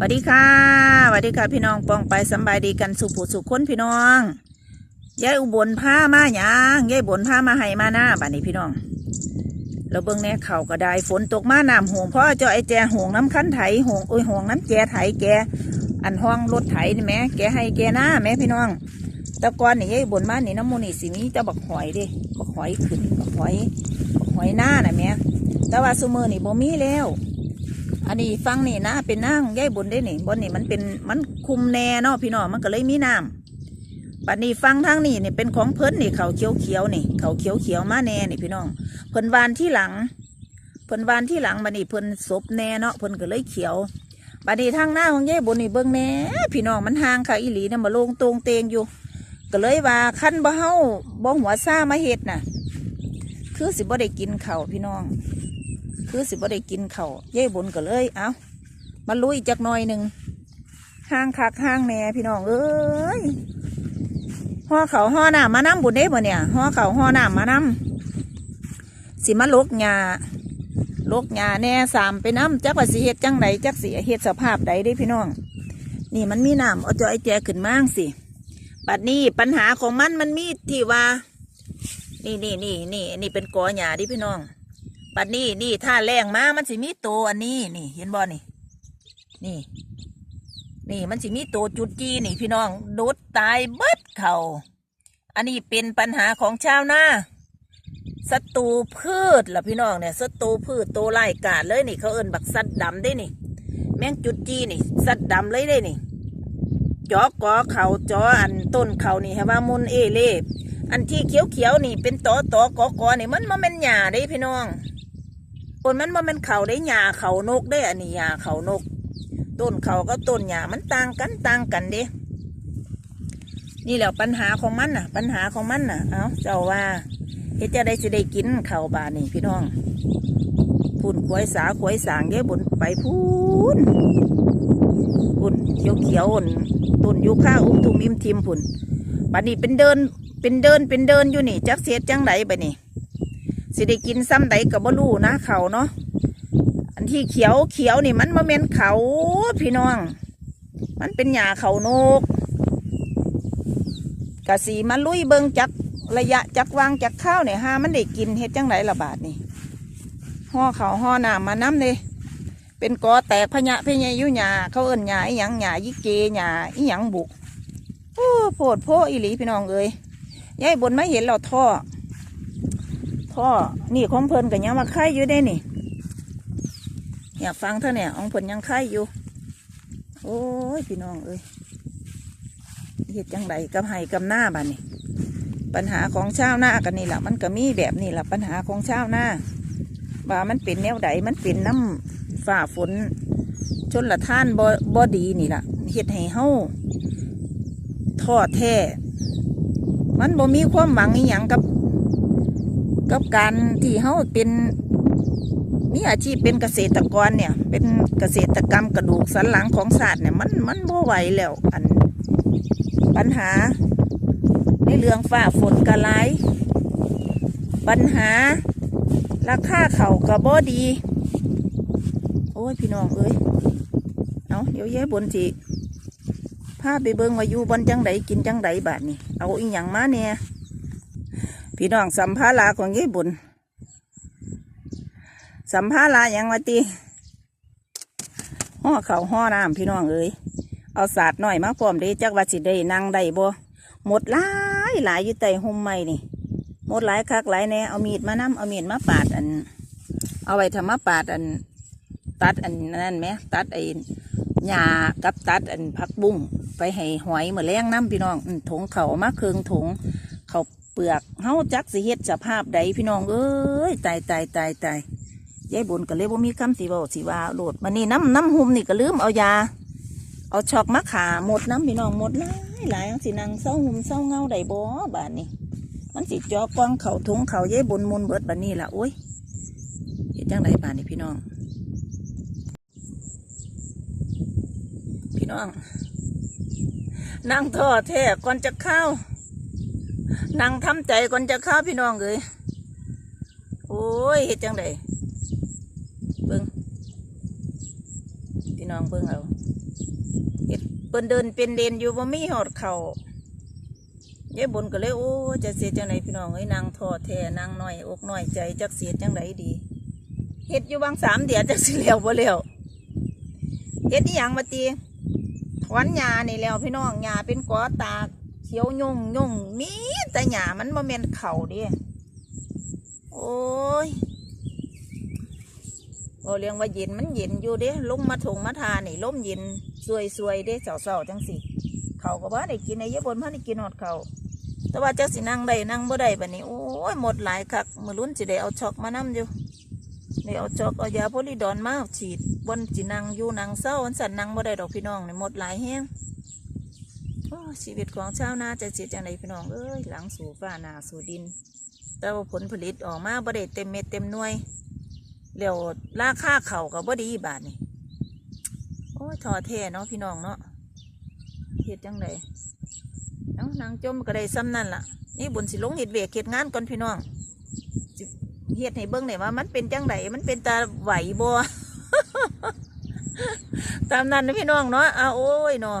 สวัสดีค่ะสวัสดีค่ะพี่น้องปองไปสบายดีกันสุผู้สุขคนพี่น้องยายอุบลผ้ามาหยังยายบนผ้ามาให้มาหน้าบ้านนี้พี่น้องเราเบิ่งแน่เข่าก็ได้ฝนตกมาน้ำหงพราะเจ้าไอ้แจหงน้ำคั้นไถหงโอ้ยหงน้ำแจไถแก อันห้องรถไถนี่แหม่แกให้แกหน้าแหม่พี่น้องตะกอนนี่ยายบนมานี่น้ำมูนี่สิมีแต่บักหอยดิบักหอยขึ้นบักหอยบักหอยหน้าน่ะแหม่แต่ว่าซุมือนี่บ่มีแล้ว อันนี้ฟังนี่นะเป็นนั่งย่ายบนได้นี่บนนี่มันเป็นมันคุมแน่เนาะพี่น้องมันก็เลยมีน้ำบัดนี้ฟังทางนี่นี่เป็นของเพิ่นนี่เขาเขียวเขียวนี่เขาเขียวเขียวมาแน่นี่พี่น้องเพิ่นวานที่หลังเพิ่นวานที่หลังบัดนี้เพิ่นศพแน่เนาะเพิ่นก็เลยเขียวบัดนี้ทางหน้าของย่ายบนนี่เบิ่งแน่พี่น้องมันห่างค่ะอีหลีเนี่ยมาลงตรงเตงอยู่ ก็เลยว่าคันบ่เฮาบ่หัวซ่ามาเฮ็ดน่ะ คือสิบ่ได้กินเขาพี่น้อง คือสิบ่ได้กินเขาวเย่บนก็เลย เอามาลุยจักหน่อยหนึ่งห้างคักห้างแน่พี่น้องเอ้ยห่อเขาห่อหน้ามาน้ำบุญเด้บ่เนี่ยห่อเขาห่อหน้ามาน้ำสิมาลกหญ้าลกหญ้าแน่สามไปน้ำจักว่าสิเฮ็ดจังใดจักสิเฮ็ดสภาพใดเด้พี่น้อง นี่มันมีน้ำเอาจอยแจขึ้นมาจั่งสิบัดนี้ปัญหาของมันมันมีที่ว่า นี่นี่นี่นี่นี่เป็นกอหญ้าดิพี่น้อง ปัดนี้นี่ถ้าแรงมามันสิมีโตอันนี้นี่ เห็นบ่นี่ นี่ นี่มันสิมีโตจุดจีนี่ พี่น้องโดดตายเบิดเขาอันนี้เป็นปัญหาของชาวนาศัตรูพืชล่ะพี่น้องเนี่ยศัตรูพืชโตไล่กาดเลยนี่ เขาเอิ้นบักสัตว์ดำได้นี่ แมงจุดจีนี่ สัตว์ดำเลยได้นี่จอกอเขาจออันต้นเขานี่ฮะว่ามุนเอเล่อันที่เขียวเขียวๆนี่เป็นตอตอกอกอนี่มันมาเป็นหญ้าได้พี่น้อง คนมันมาเป็นเขาได้หญ้าเขานกได้อันนี้หญ้าเขานก ต้นเขาก็ต้นหญ้ามันต่างกันต่างกันเด้นี่แหละปัญหาของมันน่ะ ปัญหาของมันน่ะ เอาเจ้าว่าเฮ็ดจะได้จะได้กินเข้าบานนี่พี่น้องพุ่นขวยสาขวยสางเย้บนไปพูนพุ่นเขียวเขียวอ่นต้นยูคาอุ้มทุ่มอิมทิมพุ่นบัดนี้เป็นเดินเป็นเดินเป็นเดินอยู่นี่ จักเสียจังไดไปนี่ สิได้กินซ้ำใดกับบ่รู้นะเขาเนาะอันที่เขียวเขียวนี่มันมาเม็นเขาพี่น้อง มันเป็นหญ้าเขานกกะสีมาลุยเบิงจักระยะจักวางจักข้าวเนี่ยหามันได้กินเฮ็ดจังไดละบาทนี่ห่อเขาห่อหนามมาน้ำเลยเป็นกอแตกพะยะพะยะอยู่หญ้าเขาเอิ้นหญ้าอีหยังหญ้ายิเกหญ้าอีหยังบุกโอ้โพดโพอีหลีพี่น้องเอ้ยยายบนไม่เห็นเราท่อ พ่อนี่ของเพิ่นก็ยังมาไข่อยู่ได้นี่อยากฟังเท่าเนี่ยองเพิ่นยังไข่อยู่ โอ้ยพี่น้องเอ้ยเฮ็ดจังไดกับไห้กับหน้าบ้านนี่ปัญหาของชาวนากันนี่แหละมันก็มีแบบนี่แหละปัญหาของชาวนาว่ามันเป็นแนวใดมันเป็นน้ำฝ่าฝนชนละท่านบ่บดีนี่แหละเฮ็ดให้เฮาท้อแท้มันบ่มีความหวังอีหยังกับ กับการที่เขาเป็นมีอาชีพเป็นเกษตรกรเนี่ย เป็นเกษตรกรรมกระดูกสันหลังของศาสตร์เนี่ยมันมันบ่ไหวแล้วอันปัญหา ในเรื่องฝ้าฝนกระไรปัญหา ราคาเข่ากระบ่ดี โอ้ยพี่น้องเอ้ยเอาเดี๋ยวแย่บนสิพาไปเบิ่งว่าอยู่บนจังไดกินจังไดบาดนี่เอาอีหยังมาเนี่ย พี่น้องสัมภาระของยี่บุญสัมภาระยังวะตีห่อเขาห่อน้ำพี่น้องเอ้ยเอาศาสตร์หน่อยมาพร้อมด้จักว่าสิได้นั่งได้บ่หมดหลายหลายอยู่ใต้ห่มไม้นี่หมดหลายคักหลายแน่เอามีดมานำเอามีดมาปาดอัน เอาไว้ทำมาปาดอัน ตัดอันนั่นไหมตัดไอ้หญ้ากับตัดอันผักบุ้งไปให้หอยเหมือนแรงน้ำพี่น้องถงเขาเอามาเครืองถงเขา ปลือกเฮาจักสิเฮ็ดสภาพใดพี่น้องเอ้ยตายตายตายตายยายบุญก็เลยบ่มีคำสิเว้าสิว่าโลดมันนี่น้ำน้ำหุ่มนี่ก็ลืมเอายา เอาช็อกมาขาหมดน้ำพี่น้องหมดหลายหลายสินางเศร้าหุ่มเศร้าเงาได้บ่บาดนี้มันสิจอกวางเขาถุงเขายายบุญมุนเบิดบาดนี้ล่ะโอ้ยเฮ็ดจังไดบาดนี้พี่น้อง พี่น้องนั่งท่อแท้ก่อนจะเข้า นั่งทำใจก่อนจะเข้าพี่น้องเลยโอ้ยเฮ็ดจังไดเบิ่งพี่น้องเบิ่งเอาเฮ็ดเปิ้นเดินเป็นเดนอยู่บ่มีหอดเขายายบนก็เลยโอ้จะเสียจังไดพี่น้องเอ้ยนางทอแท้นางน้อยอกน้อยใจจักเสียจังไดดีเฮ็ดอยู่บางสามเดือนจักสิแล้วบ่แล้วเฮ็ดอีหยังมาตีถอนหญ้านี่แล้วพี่น้องหญ้าเป็นกอตาก เขียวยุ่งยุ่งมีแต่หญ้ามันบ่แม่นเข่าเด้โอ้ยโอเรียงว่าเย็นมันเย็นอยู่เด้ลงมาถงมาทานี่ลมเย็นสวยสวยๆเด้เสาๆจังสิเขาก็บ่ได้กินไอ้ยะบนพันได้กินหอดเขาแต่ว่าจักสินั่งได้นั่งบ่ได้บัดนี้โอ้ยหมดหลายคักมือลุ้นสิได้เอาช็อกมานํอยู่ได้เอาช็อกเอายาโพลิดอนมาฉีดบนสินั่งอยู่นั่งเศร้าอันสันนั่งบ่ได้ดอกพี่น้องนี่หมดหลายแฮง ชีวิตของชาวนาจะสิจังไดพี่น้องเอ้ยหลังสู่ฟ้าหนาสู่ดิน แต่ว่าผลผลิตออกมาบ่ได้เต็มเม็ดเต็มหน่วยเร็วราคาเข่ากับบ่ดีบาทนี่โอ้ยทอแท้เนาะพี่น้องเนาะเฮ็ดจังไดเอ้านางจมก็ได้ซ้ำนั่นล่ะ นี่บุญสิลงเฮ็ดเวกเฮ็ดงานก่อนพี่น้องเฮ็ดให้เบิ่งได้ว่ามันเป็นจังไดมันเป็นตาไหวบ่ตามนั้นนะพี่น้องเนาะอ้าโอ้ยเนาะ